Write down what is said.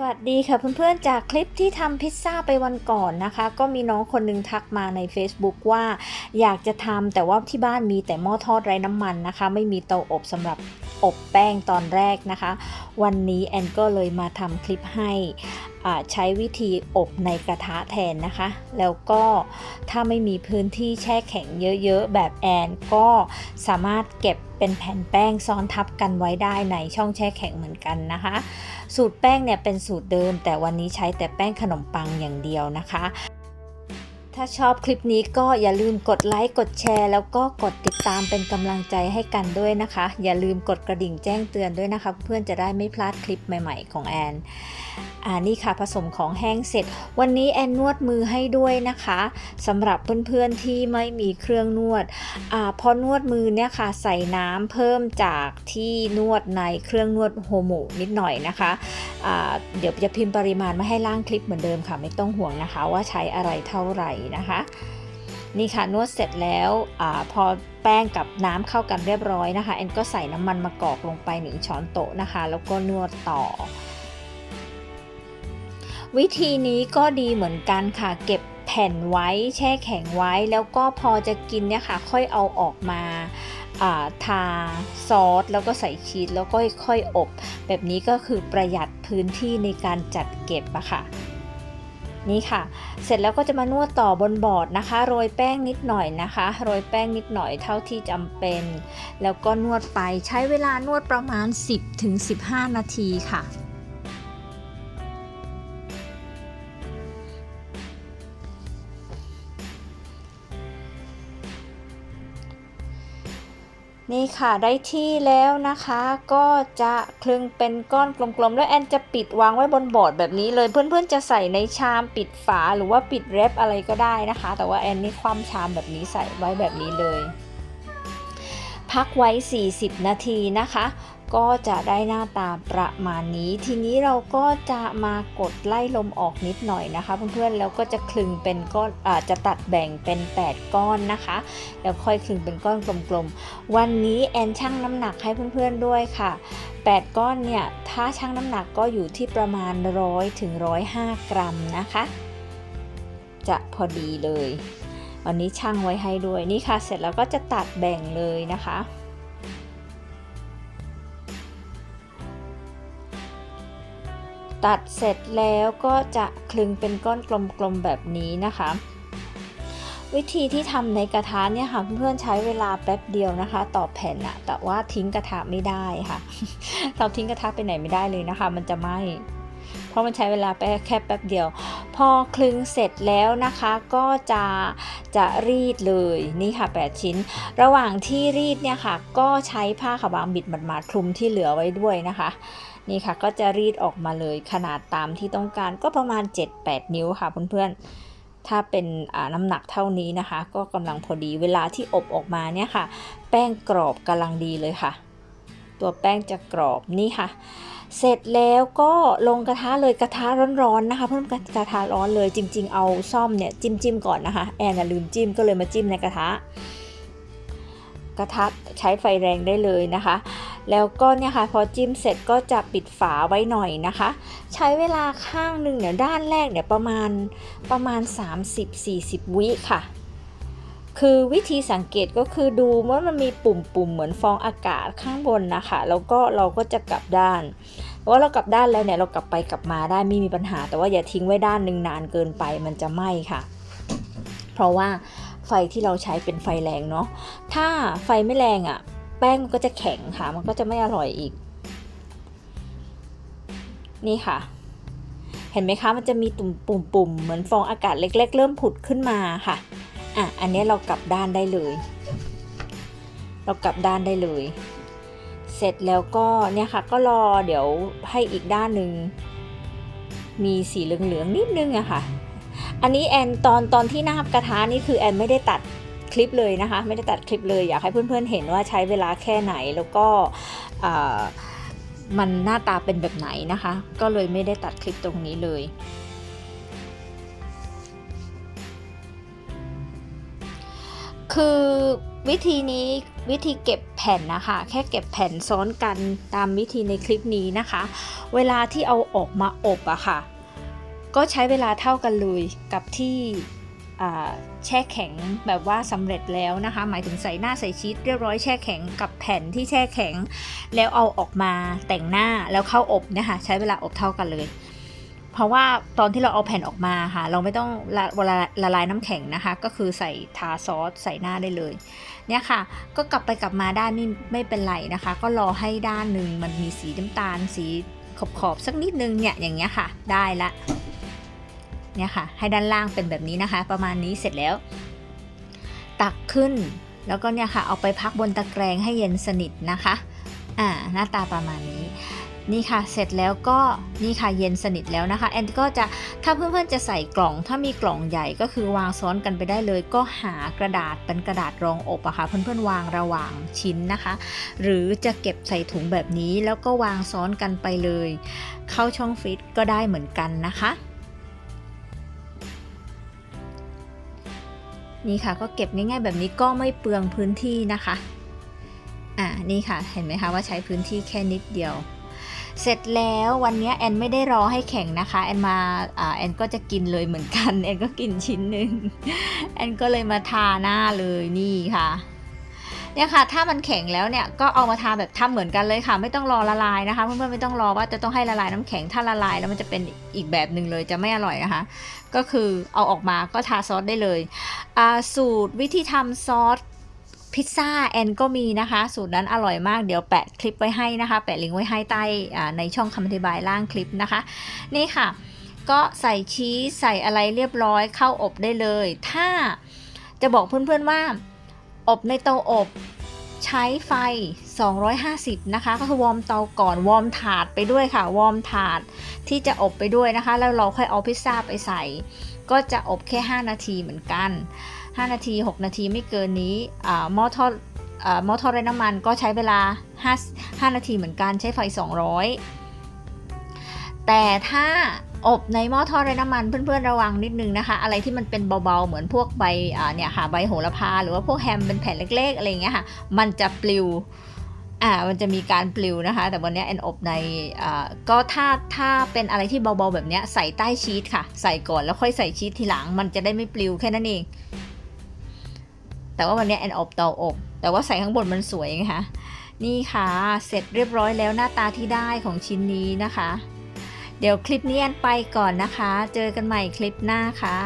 สวัสดีค่ะเพื่อนๆ จากคลิปที่ทำพิซซ่าไปวันก่อนนะคะ ก็มีน้องคนหนึงทักมาใน Facebook ว่า อยากจะทำแต่ว่าที่บ้านมีแต่หม้อทอดไร้น้ำมันนะคะ ไม่มีเตาอบสำหรับ อบแป้งตอนแรกนะคะ วันนี้แอนก็เลยมาทำคลิปให้ใช้วิธีอบในกระทะแทนนะคะ แล้วก็ถ้าไม่มีพื้นที่แช่แข็งเยอะๆ แบบแอนก็สามารถเก็บเป็นแผ่นแป้งซ้อนทับกันไว้ได้ในช่องแช่แข็งเหมือนกันนะคะ สูตรแป้งเนี่ยเป็นสูตรเดิม แต่วันนี้ใช้แต่แป้งขนมปังอย่างเดียวนะคะ ถ้าชอบคลิปนี้ก็อย่าลืมกดไลค์กดแชร์ แล้วก็กดติดตามเป็นกำลังใจให้กันด้วยนะคะ อย่าลืมกดกระดิ่งแจ้งเตือนด้วยนะคะ เพื่อนจะได้ไม่พลาดคลิปใหม่ ๆ ของแอนอ่านี่ค่ะผสมของแห้งเสร็จ วันนี้แอนนวดมือให้ด้วยนะคะสำหรับเพื่อนๆที่ไม่มีเครื่องนวดอ่าพอนวดมือเนี่ยค่ะใส่น้ำเพิ่มจากที่นวดในเครื่องนวดโฮโมนิดหน่อยนะคะอ่าเดี๋ยวจะพิมพ์ปริมาณมาให้ล่างคลิปเหมือนเดิมค่ะ ไม่ต้องห่วงนะคะ ว่าใช้อะไรเท่าไหร่นะคะ นี่ค่ะนวดเสร็จแล้วอพอแป้งกับน้ำเข้ากันเรียบร้อยนะคะแอนก็ใส่น้ำมันมะกอกลงไปหนึ่งช้อนโต๊ะนะคะ แล้วก็นวดต่อวิธีนี้ก็ดีเหมือนกันค่ะ เก็บแผ่นไว้แช่แข็งไว้ แล้วก็พอจะกินเนี่ยค่ะ ค่อยเอาออกมาาทาซอส แล้วก็ใส่ชีสแล้วก็ค่อยอบ แบบนี้ก็คือประหยัดพื้นที่ในการจัดเก็บอะค่ะ นี่ค่ะ เสร็จแล้วก็จะมานวดต่อบนบอร์ดนะคะ โรยแป้งนิดหน่อยนะคะ โรยแป้งนิดหน่อยเท่าที่จำเป็น แล้วก็นวดไปใช้เวลานวดประมาณ 10-15 นาทีค่ะ นี่ค่ะได้ที่แล้วนะคะก็จะคลึงเป็นก้อนกลมๆ แล้วแอนจะปิดวางไว้บนบอร์ดแบบนี้เลยเพื่อนๆจะใส่ในชามปิดฝาหรือว่าปิดเรปอะไรก็ได้นะคะ แต่ว่าแอนนี่คว่ำชามแบบนี้ใส่ไว้แบบนี้เลย พักไว้ 40 นาทีนะคะ ก็จะได้หน้าตาประมาณนี้ ทีนี้เราก็จะมากดไล่ลมออกนิดหน่อยนะคะ เพื่อนๆแล้วก็จะคลึงเป็นก้อนอาจะตัดแบ่งเป็น 8 ก้อนนะคะ แล้วค่อยคลึงเป็นก้อนกลมๆ วันนี้แอนชั่งน้ำหนักให้เพื่อนๆด้วยค่ะ 8 ก้อนเนี่ย ถ้าชั่งน้ำหนักก็อยู่ที่ประมาณ 100ถึง105 กรัมนะคะ จะพอดีเลย วันนี้ชั่งไว้ให้ด้วยนี่ค่ะ เสร็จแล้วก็จะตัดแบ่งเลยนะคะ ตัดเสร็จแล้วก็จะคลึงเป็นก้อนกลมๆแบบนี้นะคะ วิธีที่ทำในกระทะเนี่ยค่ะเพื่อนๆใช้เวลาแป๊บเดียวนะคะ ต่อแผ่นอะแต่ว่าทิ้งกระทะไม่ได้ค่ะ เราทิ้งกระทะไปไหนไม่ได้เลยนะคะ มันจะไหม้ เพราะมันใช้เวลาแป๊บแค่แป๊บเดียว พอคลึงเสร็จแล้วนะคะก็จะจะรีดเลยนี่ค่ะ 8 ชิ้น ระหว่างที่รีดเนี่ยค่ะ ก็ใช้ผ้าขาวบางบิดหมาดๆคลุมที่เหลือไว้ด้วยนะคะนี่ค่ะก็จะรีดออกมาเลยขนาดตามที่ต้องการก็ประมาณ 7-8 นิ้วค่ะเพื่อนๆ ถ้าเป็นน้ำหนักเท่านี้นะคะ ก็กำลังพอดีเวลาที่อบออกมาเนี่ยค่ะ แป้งกรอบกำลังดีเลยค่ะ ตัวแป้งจะกรอบนี่ค่ะ เสร็จแล้วก็ลงกระทะเลยกระทะร้อนๆนะคะ เพิ่มกระทะร้อนเลยจริง ๆ เอาซ่อมเนี่ยจิ้มจิ้มก่อนนะคะ แอนลืมจิ้มก็เลยมาจิ้มในกระทะ กระทะใช้ไฟแรงได้เลยนะคะ แล้วก็เนี่ยค่ะพอจิ้มเสร็จก็จะปิดฝาไว้หน่อยนะคะ ใช้เวลาข้างหนึ่งเนี่ยด้านแรกเนี่ยประมาณประมาณ 30-40 วิค่ะ คือวิธีสังเกตก็คือดูว่ามันมีปุ่มๆเหมือนฟองอากาศข้างบนนะคะ แล้วก็เราก็จะกลับด้านว่าเรากลับด้านแล้วเนี่ยเรากลับไปกลับมาได้ไม่มีปัญหา แต่ว่าอย่าทิ้งไว้ด้านหนึ่งนานเกินไปมันจะไหม้ค่ะ เพราะว่าไฟที่เราใช้เป็นไฟแรงเนาะถ้าไฟไม่แรงอะ่ะ แป้งมันก็จะแข็งค่ะ มันก็จะไม่อร่อยอีก นี่ค่ะเห็นไหมคะ มันจะมีตุ่มปุ่มๆ เหมือนฟองอากาศเล็ก ๆ เริ่มผุดขึ้นมาค่ะ อะอันนี้เรากลับด้านได้เลย เรากลับด้านได้เลย เสร็จแล้วก็เนี่ยค่ะก็รอเดี๋ยวให้อีกด้านหนึ่งมีสีเหลืองๆนิดนึงอะค่ะ อันนี้แอนตอนตอนที่นาบกระทะนี่คือแอนไม่ได้ตัดคลิปเลยนะคะ ไม่ได้ตัดคลิปเลยอยากให้เพื่อนๆเห็นว่าใช้เวลาแค่ไหนแล้วก็มันหน้าตาเป็นแบบไหนนะคะ ก็เลยไม่ได้ตัดคลิปตรงนี้เลย คือวิธีนี้วิธีเก็บแผ่นนะคะ แค่เก็บแผ่นซ้อนกันตามวิธีในคลิปนี้นะคะ เวลาที่เอาออกมาอบอะค่ะ ก็ใช้เวลาเท่ากันเลยกับที่แช่แข็งแบบว่าสำเร็จแล้วนะคะ หมายถึงใส่หน้าใส่ชีสเรียบร้อยแช่แข็งกับแผ่นที่แช่แข็ง แล้วเอาออกมาแต่งหน้าแล้วเข้าอบนะคะใช้เวลาอบเท่ากันเลย เพราะว่าตอนที่เราเอาแผ่นออกมาค่ะ เราไม่ต้องละเวลาละลายน้ำแข็งนะคะ ก็คือใส่ทาซอสใส่หน้าได้เลยเนี่ยค่ะ ก็กลับไปกลับมาได้ไม่ไม่เป็นไรนะคะ ก็รอให้ด้านหนึ่งมันมีสีน้ำตาลสีขอบขอบๆสักนิดนึงเนี่ยอย่างเงี้ยค่ะ ได้ละเนี่ยค่ะ ให้ด้านล่างเป็นแบบนี้นะคะ ประมาณนี้เสร็จแล้ว ตักขึ้นแล้วก็เนี่ยค่ะ เอาไปพักบนตะแกรงให้เย็นสนิทนะคะ อ่า หน้าตาประมาณนี้ นี่ค่ะเสร็จแล้วก็นี่ค่ะเย็นสนิทแล้วนะคะ แอนก็จะถ้าเพื่อนๆจะใส่กล่อง ถ้ามีกล่องใหญ่ก็คือวางซ้อนกันไปได้เลย ก็หากระดาษเป็นกระดาษรองอบอะค่ะเพื่อนๆวางระหว่างชิ้นนะคะ หรือจะเก็บใส่ถุงแบบนี้แล้วก็วางซ้อนกันไปเลย เข้าช่องฟรีซก็ได้เหมือนกันนะคะนี่ค่ะก็เก็บง่ายๆ แบบนี้ก็ไม่เปลืองพื้นที่นะคะ อ่า นี่ค่ะ เห็นไหมคะว่าใช้พื้นที่แค่นิดเดียว เสร็จแล้ววันนี้แอนไม่ได้รอให้แข็งนะคะแอนมาอแอนก็จะกินเลยเหมือนกันแอนก็กินชิ้นหนึ่งแอนก็เลยมาทาหน้าเลยนี่ค่ะเนี่ยค่ะถ้ามันแข็งแล้วเนี่ยก็เอามาทาแบบทำเหมือนกันเลยค่ะ ไม่ต้องรอละลายนะคะเพื่อนๆไม่ต้องรอว่าจะต้องให้ละลายน้ำแข็งถ้าละลายแล้วมันจะเป็นอีกแบบหนึ่งเลยจะไม่อร่อยนะคะ ก็คือเอาออกมาก็ทาซอสได้เลยสูตรวิธีทำซอส พิซซ่าแอนก็มีนะคะ สูตรนั้นอร่อยมากเดี๋ยวแปะคลิปไว้ให้นะคะ แปะลิงก์ไว้ให้ใต้ในช่องคำอธิบายล่างคลิปนะคะ นี่ค่ะ ก็ใส่ชีสใส่อะไรเรียบร้อยเข้าอบได้เลย ถ้าจะบอกเพื่อนๆว่า อบในเตาอบใช้ไฟ 250 นะคะ ก็คือวอร์มเตาก่อนวอร์มถาดไปด้วยค่ะ วอร์มถาดที่จะอบไปด้วยนะคะ แล้วเราค่อยเอาพิซซ่าไปใส่ ก็จะอบแค่ 5 นาทีเหมือนกัน 5 นาที 6 นาทีไม่เกินนี้หม้อทอดหม้อทอดไร้น้ำมันก็ใช้เวลา 5 5 นาทีเหมือนกันใช้ไฟ 200 แต่ถ้าอบในหม้อทอดไร้น้ำมันเพื่อนๆระวังนิดนึงนะคะ อะไรที่มันเป็นเบาๆ เหมือนพวกใบเนี่ยค่ะใบโหระพา หรือว่าพวกแฮมเป็นแผ่นเล็กๆอะไรอย่างเงี้ยค่ะมันจะปลิวอ่ามันจะมีการปลิวนะคะ แต่วันนี้แอนอบในอ่าก็ถ้าถ้าเป็นอะไรที่เบาๆแบบเนี้ยใส่ใต้ชีสค่ะ ใส่ก่อนแล้วค่อยใส่ชีสทีหลัง มันจะได้ไม่ปลิวแค่นั้นเอง แต่ว่าวันนี้แอนอบเตาอบ แต่ว่าใส่ข้างบนมันสวยไงคะนี่ค่ะ เสร็จเรียบร้อยแล้วหน้าตาที่ได้ของชิ้นนี้นะคะ เดี๋ยวคลิปนี้แอนไปก่อนนะคะ เจอกันใหม่คลิปหน้าค่ะ